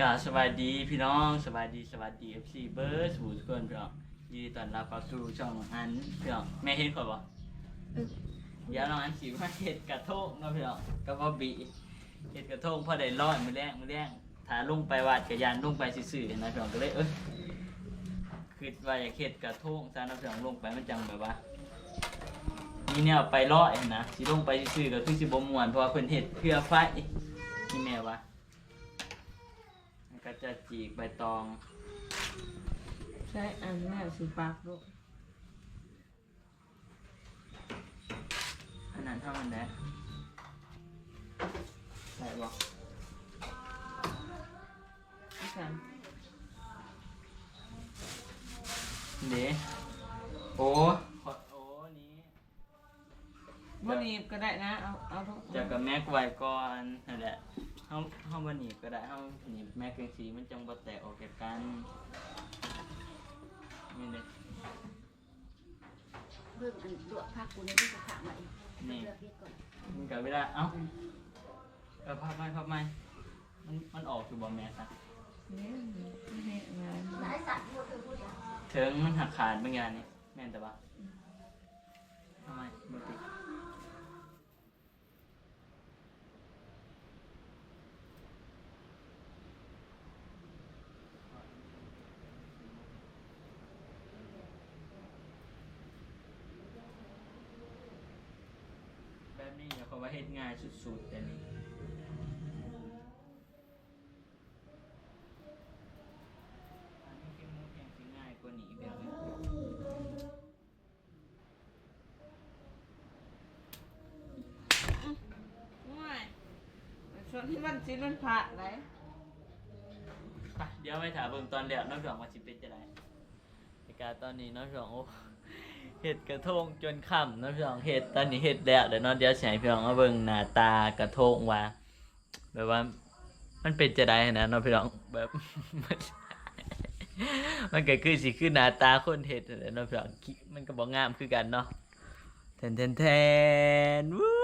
กราบสวัสดีพี่น้องสวัสดีสวัสดี FC เบิร์ดสู่ทุกคนพี่น้องยินดีต้อนรับเข้าสู่ช่องน้องอันพี่น้องแม่เห็นข่อยบ่เดี๋ยวน้องอันสิมาเฮ็ดกระทงเนาะพี่น้องกับว่าบีเฮ็ดกระทงพอได้ร้อนมื้อแรงมื้อแรงถ้าลงไปวาดกระยานลงไปซื่อๆนะพี่น้องก็เลยเอ้ยคิดว่าอยากเฮ็ดกระทงซะเนาะพี่น้องลงไปมันจังแบบว่ามีแนวไปร้อยนะสิลงไปซื่อๆก็คือสิบ่ม่วนเพราะว่าเพิ่นเฮ็ดเพื่อไฟนี่แม่ว่ามัน ก็จะจีกใบตอง ใช่อันนี้สีปากลูกอันนั้นเท่ามันได้ใส่บอกพี่สันเดี๋ยวโอ้ขอโอ้นี้วันนี้ก็ได้นะ เอาเอาทุกจะกับแม็กไว้ก่อนนั่นแหละ เฮาเฮาบ่หนีบก็ได้เฮาหนีบแม็กจังซี่มันจังบ่แตกออกจากกันนี่เด้เบิ่งอันลวกผักกูในที่จะถามมาเองนี่ เลือกเฮ็ดก่อนมันก็เวลาเอ้าเออพับไม้พับไม้มันมันออกอยู่บ่แม่ซะเนี่ยไม่ให้งานหลายสัตว์ที่เราเคยพูดอย่างเถิงมันหักขาดบางอย่างนี่แม่นแต่ว่าทำไมบ่ติด แบบนี้เดี๋ยวเขาว่าเฮ็ดง่ายสุดๆแต่นี่อันนี้คือมูแห่งที่ง่ายกว่านี้แบบนี้ง่ายส่วนที่มันชิ้นมันผ่าไหนไปเดี๋ยวไปถามเบิ่งตอนเดียวน้องสองว่าสิเป็นจะไดในการตอนนี้น้องสองโอ้ เห็ดกระทงจนค่ำน้องสองเห็ดตอนนี้เห็ดแล้วเดี๋ยวนองเดี๋ยวสิให้พี่น้องมาเบิ่งหน้าตากระทงว่าแบบว่า มันเป็นจะได้นะน้องพี่น้องแบบ มันก็คือสิคือหน้าตาคนเห็ดนั่นแหละเน้องพี่น้องมันก็บ่งามคือกันเนาะแทนแทนแทนวู้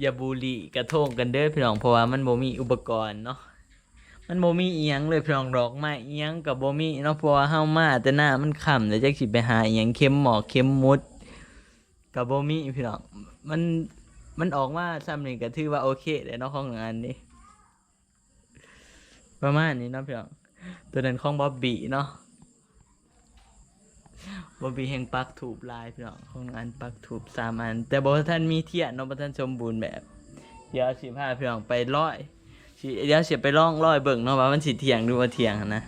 อย่าบูลลี่กระทงกันเด้อพี่น้องเพราะว่ามันบ่มีอุปกรณ์เนาะ มันบ่มีอีหยังเลยพี่น้องดอกไม้อีหยังก็บ่มีเนาะเพราะว่าเฮามาแต่หน้ามันค่ำแล้วจักสิไปหาอีหยังเข็มหมอกเข็มมุดก็บ่มีพี่น้องมันมันออกมาซ้ำนี่ก็ถือว่าโอเคแล้วเนาะของงานนี้ประมาณนี้เนาะพี่น้องตัวนั้นของบ๊อบบี้เนาะบอบบี้แห่งปักถูบลายพี่น้องของอันปักถูบสามอัน แต่บอท่านมีเทียนเนาะบ่ท่านสมบูรณ์แบบ เดี๋ยวสิพาพี่น้องไปร้อย เดี๋ยวเสิไปล่องร้อยเบิ่งเนาะว่ามันสิเทียงหรือว่าเทียงนะ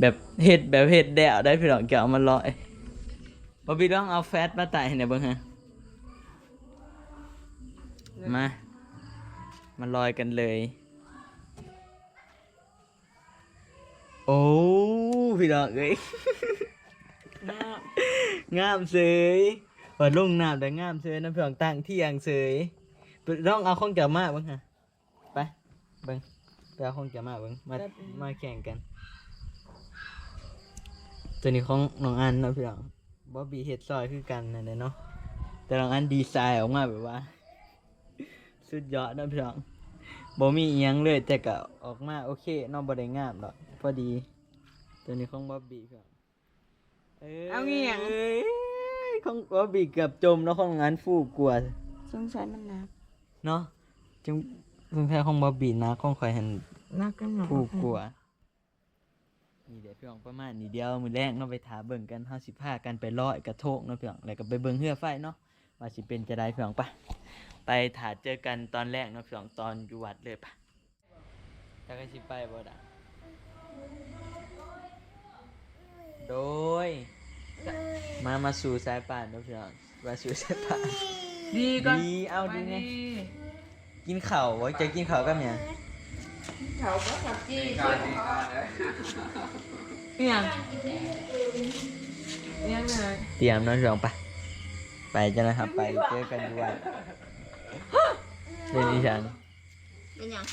แบบเฮ็ดแบบเฮ็ดแดวได้พี่น้องจะเอามาร้อยบ๊อบบี้ต้องเอาแฟตมาไต่ให้หน่ยเบิ่งฮะมามาลอยกันเลย โอ้พี่น้องเอ้ยงามเสยเปิดลงน้ำแต่งามเสยน้ำเพียงตั้งเที่ยงเสยร้องเอาข้องเกี่ยวมาเบ้างฮะ เบิ้งไปเอาของเกี่ยวมาเบิ้งมามาแข่งกัน ตัวนี้ของน้องอันเนาะพี่น้องบ๊อบบี้เฮ็ดซอยคือกันนั่นแหละเนาะแต่น้องอันดีไซน์ออกมาแบบว่า สุดยอดเนาะพี่น้องบ่มีอีหยังเลยแต่ก็ออกมาโอเคเน้องบ่ได้งามดอกพอดี ตัวนี้ของบ๊อบบี้พี่น้องเอาเงี้ยงอ้ยของบ๊อบบี้เกือบจมแล้วของงานฟูกลัวสงสัยมันหนักเนาะจึง ซึ่งแท้ของบ๊อบบี้นะของข่อยหันนักกันหนอฟูกลัว นี่เดี๋ยวพี่น้องประมาณนี้เดียวมื้อแรกเนาะไปถาเบิ่งกันเฮาสิพากันไปลอยกระทงเนาะพี่น้องแล้วก็ไปเบิ่งเรือไฟเนาะว่าสิเป็นจะได้พี่น้องปะไปถาเจอกันตอนแรกเนาะพี่น้องตอนอยู่วัดเลยปะจะก็สิไปบ่ดะโดย มา มาสู่สายป่านเนาะพี่น้องมาสู่สายป่านดีก่อนดีเอาดีไง กินข้าวไว้จะกินข้าวกับหยังเขาก็ขับจี้เนี่ยเนี่ยไงเตรียมเน้องพี่น้องไป ไปจ้ะนะครับ ไปเจอกันอยู่วัดเล่นดิฉันเป็นหยัง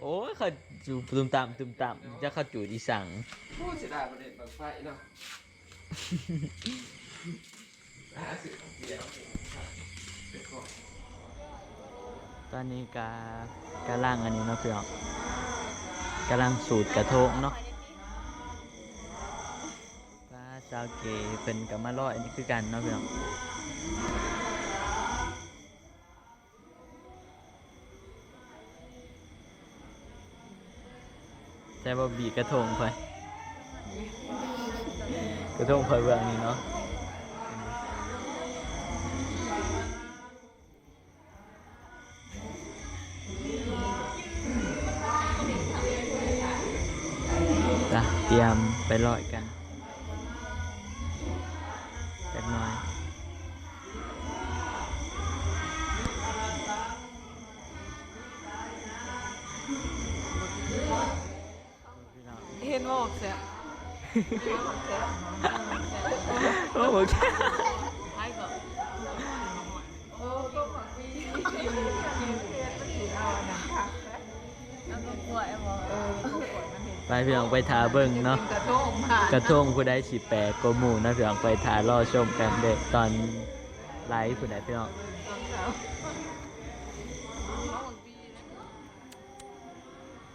โอ้ยเขาจูตุมตามตุมตามจะเข้าจูดีสั่งพูดเสียดายประเด็นบางไฟเนาะหาสื่อของเดียวเป็นของ ตอนนี้กากำลังอันนี้เนาะพี่น้องกำลังสูตรกระทงเนาะปลาซาวเกเป็นกับมาลอยอันนี้คือกันเนาะพี่น้องแต่ว่บีกระทงไปกระทงไปเบื้องนี้เนาะ เตรียมไปลอยกัน เบิ้งเนาะกระทงผ่านกระทงผู้ใดสิแปลกกว่าหมู่นะพี่น้องไปทารอชมกันเด็กตอนไลฟ์ผู้ใดพี่น้อง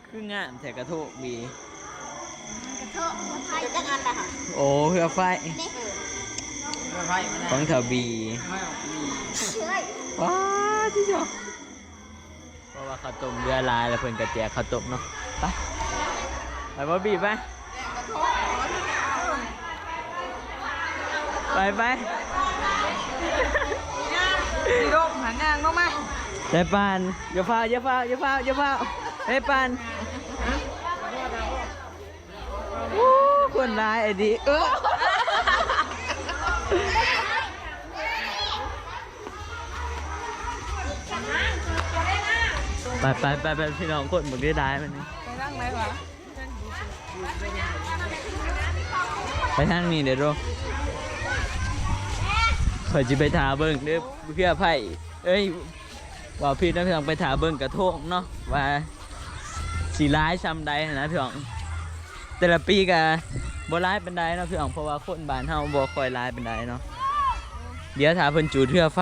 คืองามแต่กระทงมีกระเทาะกระไทยจังอันละค่ะโอ้เพื่อไฟนี่ไพ่มันของแถวบีไม่ออกมีเชื่อยว้าที่ชอบเพราะว่าข้าวต้มเรือลายแล้วเพิ่นกระแจกข้าวต้มเนาะไป ไปบ่บีไปไปไปพี่โดมหันนางลงมาได้ปานอย่าฟ้าอย่าฟ้าอย่าฟ้าอย่าฟ้าได้ปานโอ้คนร้ายไอ้ดิเออไปไปไปไปพี่น้องคนหมดได้ได้มันนี่ไปนั่งไหนวะ ไปทางนี้เดี๋ยวรอขอยจะไปถาเบิ้งเด้อเพื่อไผ่เอ้ยว่าพี่น้องพี่น้องไปถาเบิ้งกระทงเนาะว่าสีร้ายซ้ำใดนะพี่น้องแต่ละปีกับบร้ายเป็นใดเนาะพี่องเพราะว่าคนบ้านเฮาบ่ค่อยร้ายเป็นใดเนาะเดี๋ยวถาเพิ่นจูดเพื่อไฟ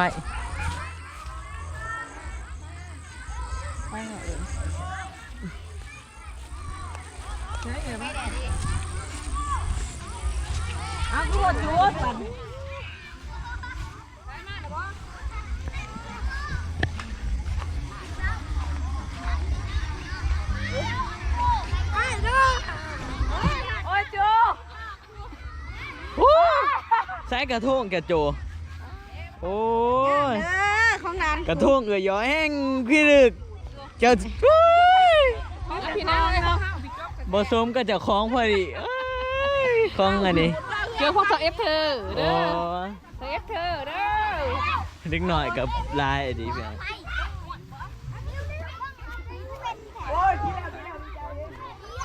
อ้าวดก่อนโอ้ยจูโอ้ใส่กระทงแกโจโอ้ยเออของนั้นกระทงเอือยย้อยแห้งพี่ลึกเจ้าโอ้ยพี่น้องบบสมก็จะคล้องพอดีคล้องอันนี้ จอพวกเธอเอฟเธอโอ้เด้อเธอเอฟเธอเด้อเล็กหน่อยกับลายอันนี้เพียง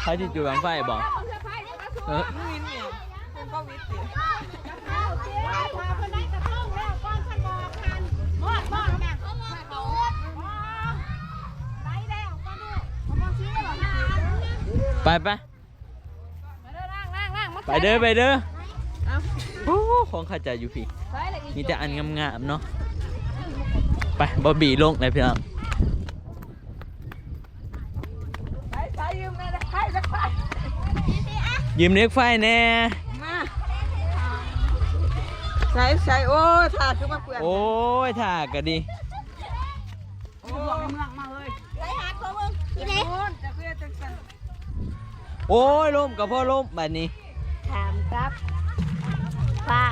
เขาจะจูบบังไฟบอกเออวินเนี่ยเป็นก็วิทย์สิไปไปไปเด้อไปเด้อ โอ้ของข้าจะอยู่พี่ มีแต่อันงามๆเนาะ ไปบอบบี้ลงเลยพี่น้องใช้ใช้ยืมเลยนะใช้สักใช้ยืมเล็กไฟแน่มาใช้ใช้โอ้ยถาดคือมาเปลือนโอ้ยถ่ากะดีโอ้ยเมืองมาเลยไปหาตัวมึงที่ไหนโอ้ยจะเพื่อจังสันโอ้ยล่มกับพ่อล่มแบบนี้ถามครับ ป้า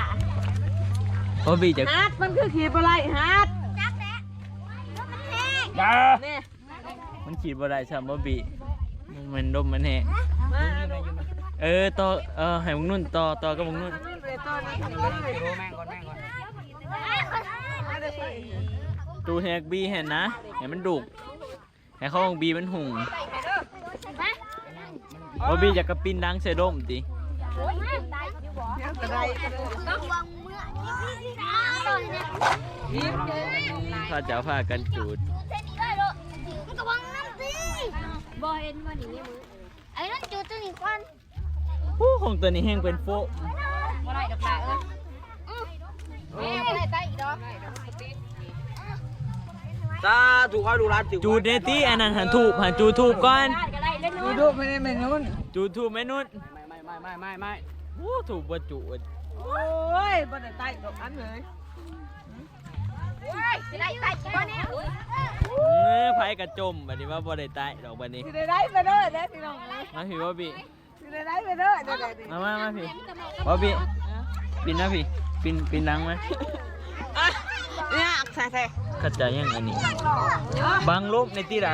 บอบบี้จะฮัดมันคือขีดอะไรฮัดจักแหละรถมันแห้งนี่มันขีดบ่ได้ใช่บอบบี้มันมันล่มมันแห้งมาเออต่อเออให้มึงนุ่นต่อต่อกับมึงนุ่นเลยตอนนี้เลยโรแม่งก่อนแม่งก่อนมาได้ใส่ตูแฮกบี้เห็นนะให้มันดุกให้เขาของบีมันหุงบอบบี้จะกระปินดังใส่ร่มติ ยังกระไรกระไรต้องวางเมื่อนี่นะตอนนี้ยิ้มพระเจ้าพากันจูดเส้นนี้ได้เลยมันก็วางน้ำสิบ่เห็นว่านี่มือไอ้นั่นจุดตัวนี้ก่อนผู้ของตัวนี้แห้งเป็นโฟะบ่ได้ดอกลาเอ้ยเอ้ยบ่ได้ใต้อีกดอกเสาถูกเอาดูร้านถูกจูดเดตี้อันนั้นหันถูกหันจูดถูกก่อนดูดูไม่ได้ไม่นู้นจูดถูกไหมนุ่นไม่ไม่ไม่ไม่ไม่ไม่ โอ้ถูกบ่จูดโอ้ยบ่ได้ใต้กับอันเลยจะได้ใส่บ่เนี่ยเออไผกระจมบัดนี้ว่าบ่ได้ตายดอกบัดนี้สิได้ได้ไปเด้อเด้อพี่น้องมาพี่บ่บีสิได้ได้ไปเด้อเด้อเด้อมามามาพี่บ่บีปินนะพี่ปินปินหลังมาเนี่ยใส่ใส่เข้าใจยังอันนี้บังลบในที่ละ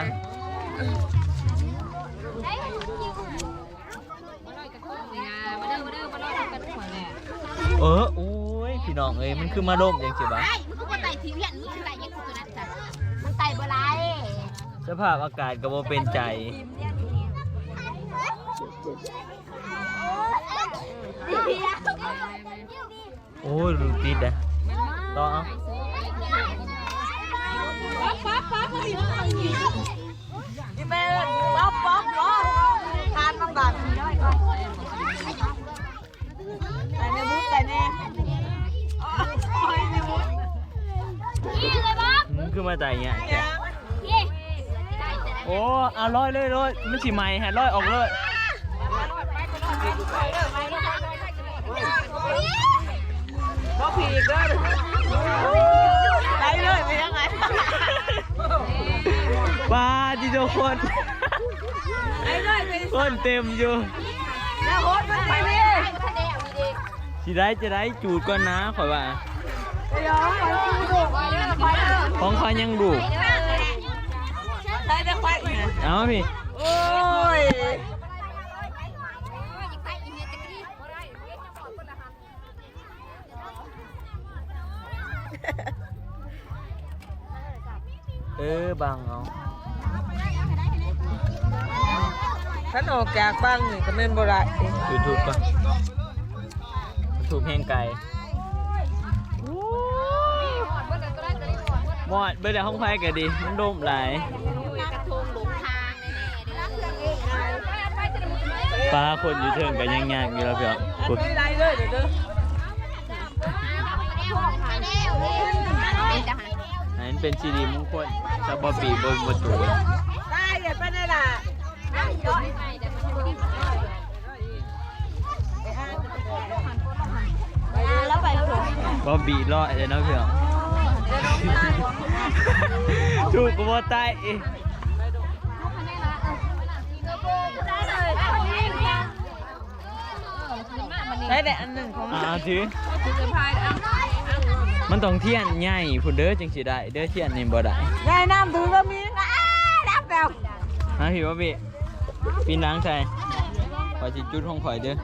มาเด้อมาเด้อมาเด้อกันทุกคนแหละ เออโอ้ยพี่น้องเอ้ยมันคือมาลบจังซี่บ่ไอ้มันก็บ่ไต่ทีเวียนมันไต่ยังตัวนั้นจ้ะมันไต่บ่ไรสภาพอากาศก็บ่เป็นใจโอ้ยรูติดอะต่อเอาอีเมลป๊อปป๊อปป๊อปท คือมาใจเงี้ยแกนี่โอ้เอาร้อยเลยร้อยมันสิใหม่ฮะร้อยออกเลยก็ผีเด้อได้เลยไม่ยังไงปลาจิโจคนได้เลยไปคนเต็มอยู่แล้วโหดมันไปเลยสิได้จะได้จูดก่อนนะขอยว่าเดี๋ยวไปดู ของเขายังดูได้จะไปเอามาพี่ โอ้ยเออบังเอาท่านออกจากบ้างนี่ก็เป็นบ่ได้ยูทูบก่อนยูทูบเพลงไก่ หมอดเบอร์เดี๋ยวห้องไฟก็ดี มันโดมหลายปลาคนอยู่เทิงกันยังยากอยู่แล้วเพื่อนคุณไม่ได้เลยเดี๋ยวด้ออันนั้นเป็นซีดีมงคลซาบอบีบนประตูได้อย่าไปได้ล่ะแล้วไปแล้วบอบีรอดเลยนะเพื่อ ถูกกูบ่ตายเองได้แต่อันหนึ่งของอ่าถือคือจะพายอะมันต้องเทียนใหญ่พุ่นเด้อจังสิได้เด้อเทียนนี่บ่ได้ได้น้ำถือก็มีนะรับแล้วฮะพี่ว่าพี่ปีนล้างใส่ขอจิจุดห้องข่อยเด้อ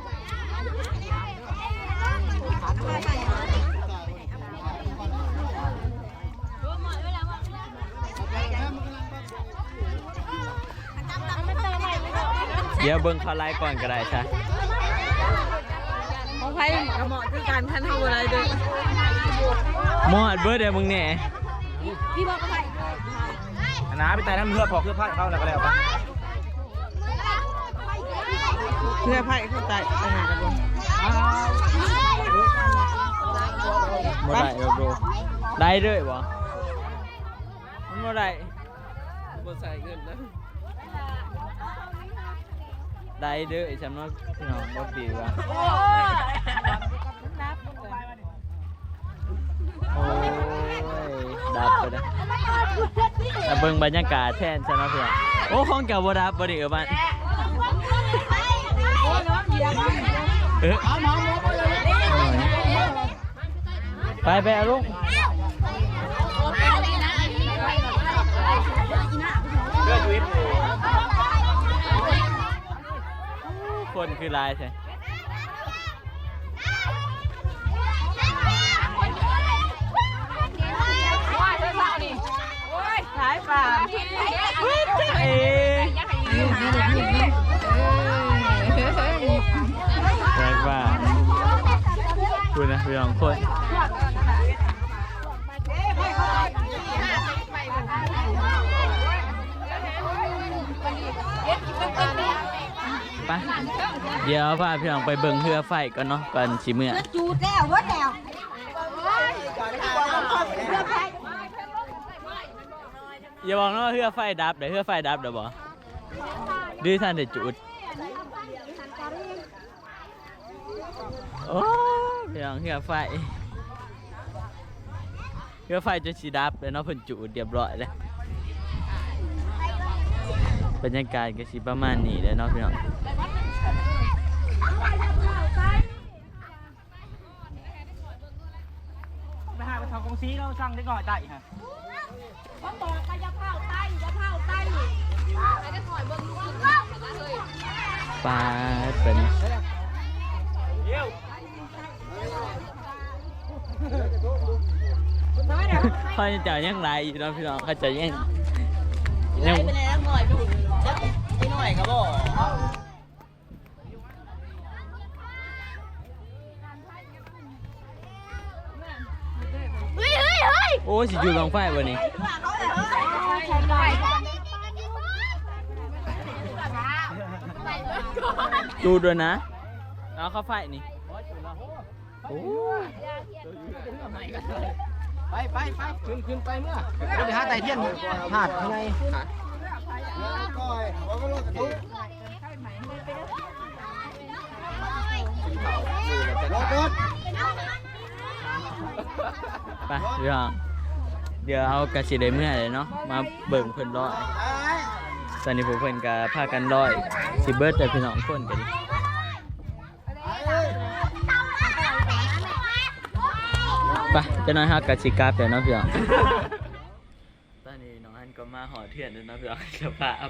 เดี๋ยวเบิ่งเขาไล่ก่อนก็ได้ใช่ของไผ่กระเหมาะคือการท่านทำอะไรเด้อหมอดเบิดเดี๋ยวมึงเนี่ยน้าไปแต่น้ำเลือดพอเครื่องพัดเข้าแล้วก็แล้วไปเพื่อไผ่เข้าใจอันนั้นกันบ่บ่ได้ดอกดูได้เด้อบ่มันบ่ได้บ่ใส่เงินนะ ได้เด้อฉันว่าพี่น้องบ่ดีว่ะโอ้ยดับไปเลยแต่เบิ่งบรรยากาศแทนฉันว่าเพื่อนโอ้ของเก่าบ่ดับบ่ด้เออบ้านเออไปไปเอาลูก คนคือลายใช่ว่ายป่านี่โอ้ยขายป่าเอ๊ะแปลกว่าคุณนะพี่น้องคน ไปเดี๋ยวพาพี่น้องไปเบิ่งเรือไฟก่อนเนาะก่อนสิเมื่อจูดแล้ววัดแล้วอย่าบอกนะว่าเฮือไฟดับเดี๋ยวเฮือไฟดับเดี๋ยวบอกดื้อท่านเดี๋ยวจุดโอ้เพียงเฮือไฟเฮือไฟจนสีดับเลยเนาะเพิ่นจุดเรียบร้อยเลย บรรยากาศก็สิประมาณนี้เลยเนาะพี่น้องไปหาไปทำกองซีเราสั่งได้ก่อนได้ฮะเขาบอกไปจะเผาไตจะเผาไตไปจะถอยเบิ้งลูกขึ้นมาเลยปลาเป็นเดี๋ยวเขาจะจ่ายยังไรอยู่เนาะพี่น้องเขาจะยังยังไปแล้วหน่อยไปหุ่น จักไปหน่อยก็บอกเฮ้ยเฮ้ยเฮ้ยโอ้สิอยู่ลองไฟวันนี้ดูด้วยนะเอาเข้าไฟนี่โอ้ไปไปไปขึ้นขึ้นไปเมื่อเดี๋ยวไปหาไต่เทียนหาดข้างในหาด ไปพี่น้องเดี๋ยวเอากระสีได้เมื่อเลยเนาะมาเบิ่งเพิ่นร้อยตอนนี้ผมเพิ่นก็พากันร้อยสิเบิร์ดแต่พี่น้องคนกันดิไปจะน้อยฮักกะสิกาฟเดี๋ยวเนาะพี่น้อง ตอนนี้น้องอัน ก็มาหอเถื่อนนะพี่น้องสภาพ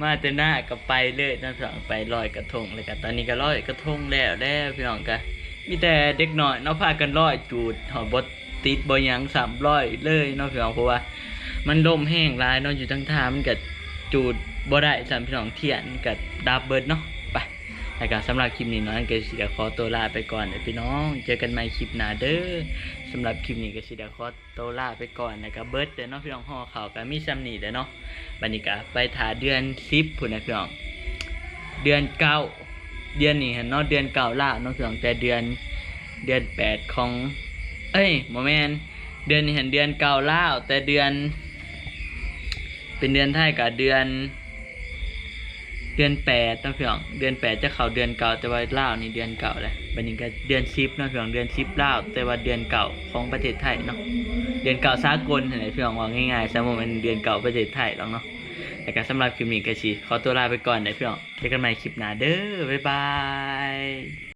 มาแต่หน้าก็ไปเลยนะพี่น้องไปลอยกระทงเลยกันตอนนี้ก็ลอยกระทงแล้วแล้วพี่น้องก็มีแต่เด็กน้อยเนาะพากันลอยจูดหอบดติดบอยังสามร้อยเลยเนาะพี่น้องเพราะว่า มันลมแห้งหลายเนาะอยู่ทั้งทางมันก็จูดบ่ได้สามพี่น้องเทียนกับดับเบิดเนาะ แล้วก็สำหรับคลิปนี้นาะอันก็สิเดี๋ยวขอตัวลาไปก่อนเด้อพี่น้อง เจอกันใหม่คลิปหน้าเด้อสำหรับคลิปนี้ก็สิเดี๋ยวขอตัวลาไปก่อนนะครับเบิดเด้อเนาะพี่น้องห่อข่าวก็มีซ้ำนี้เด้อเนาะบัดนี้ก็ไปถ่าเดือน10พุ่นนะพี่น้อง เดือนเก้าเดือนนี้เห็นเนาะเดือนเก้าล่าเนาะพี่น้องแต่เดือนเดือนแปดของ เอ้ยโมแมนเดือนนี้เห็นเดือนเก้าล่าวแต่เดือน เป็นเดือนไทยกับเดือน เดือนแปดนาะพี่น้องเดือนแปดจะเข้าเดือนเก่าแต่ว่าเล่านี่เดือนเก่าเลยบัดนี้ก็เดือนซิปนาะพี่น้องเดือนสิบล่าแต่ว่าเดือนเก่าของประเทศไทยเนาะเดือนเก่าสากลเห็นไหมพี่น้องว่าง่ายๆสมมติเป็นเดือนเก่าประเทศไทยแล้วเนาะแต่การสำหรับคลิปนี้ก็ชีขอตัวลาไปก่อนนะพี่น้องเจอกันใหม่คลิปหน้าเด้อบ๊ายบาย